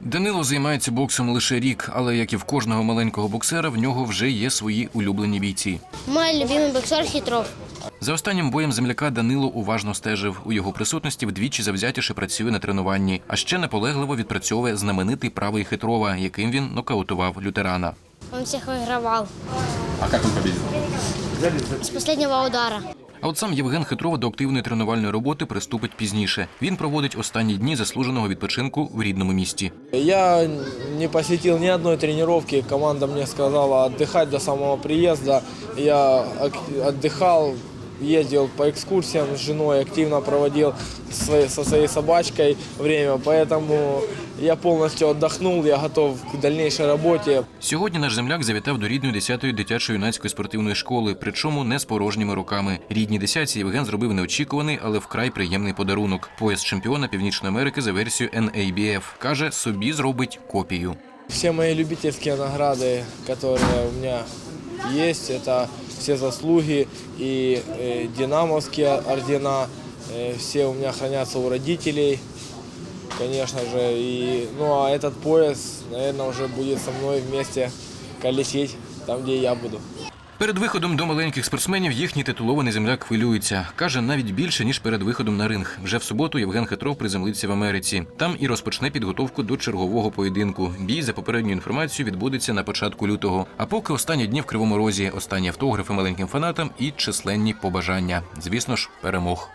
Данило займається боксом лише рік, але як і в кожного маленького боксера, в нього вже є свої улюблені бійці. Мой любимый боксер Хитров. За останнім боєм земляка Данило уважно стежив. У його присутності вдвічі завзятіше працює на тренуванні, а ще наполегливо відпрацьовує знаменитий правий хитрова, яким він нокаутував лютерана. Он всех выигрывал. А как он победил? С последнего удара. А от сам Євген Хитрова до активної тренувальної роботи приступить пізніше. Він проводить останні дні заслуженого відпочинку в рідному місті. Я не посетив ні одної тренування. Команда мені сказала відпочити до самого приїзду. Я отдыхал, ездил по экскурсиям с женой, активно проводил со своей, со своей собачкой время. Поэтому я полностью отдохнул, я готов к дальнейшей работе. Сьогодні наш земляк завітав до рідної 10-ї дитячо-юнацької спортивної школи, причому не з порожніми руками. Рідній десятці Євген зробив неочікуваний, але вкрай приємний подарунок. Пояс чемпіона Північної Америки за версією NABF. каже, собі зробить копію. Все мои любительские награды, которые у меня есть, это все заслуги и э, динамовские ордена, э, все у меня хранятся у родителей, конечно же. И, ну а этот пояс, наверное, уже будет со мной вместе колесить там, где я буду. Перед виходом до маленьких спортсменів їхній титулований земляк хвилюється. Каже, навіть більше ніж перед виходом на ринг. Вже в суботу Євген Хитров приземлиться в Америці. Там і розпочне підготовку до чергового поєдинку. Бій за попередньою інформацією відбудеться на початку лютого. А поки останні дні в кривому розі, останні автографи маленьким фанатам і численні побажання. Звісно ж, перемог.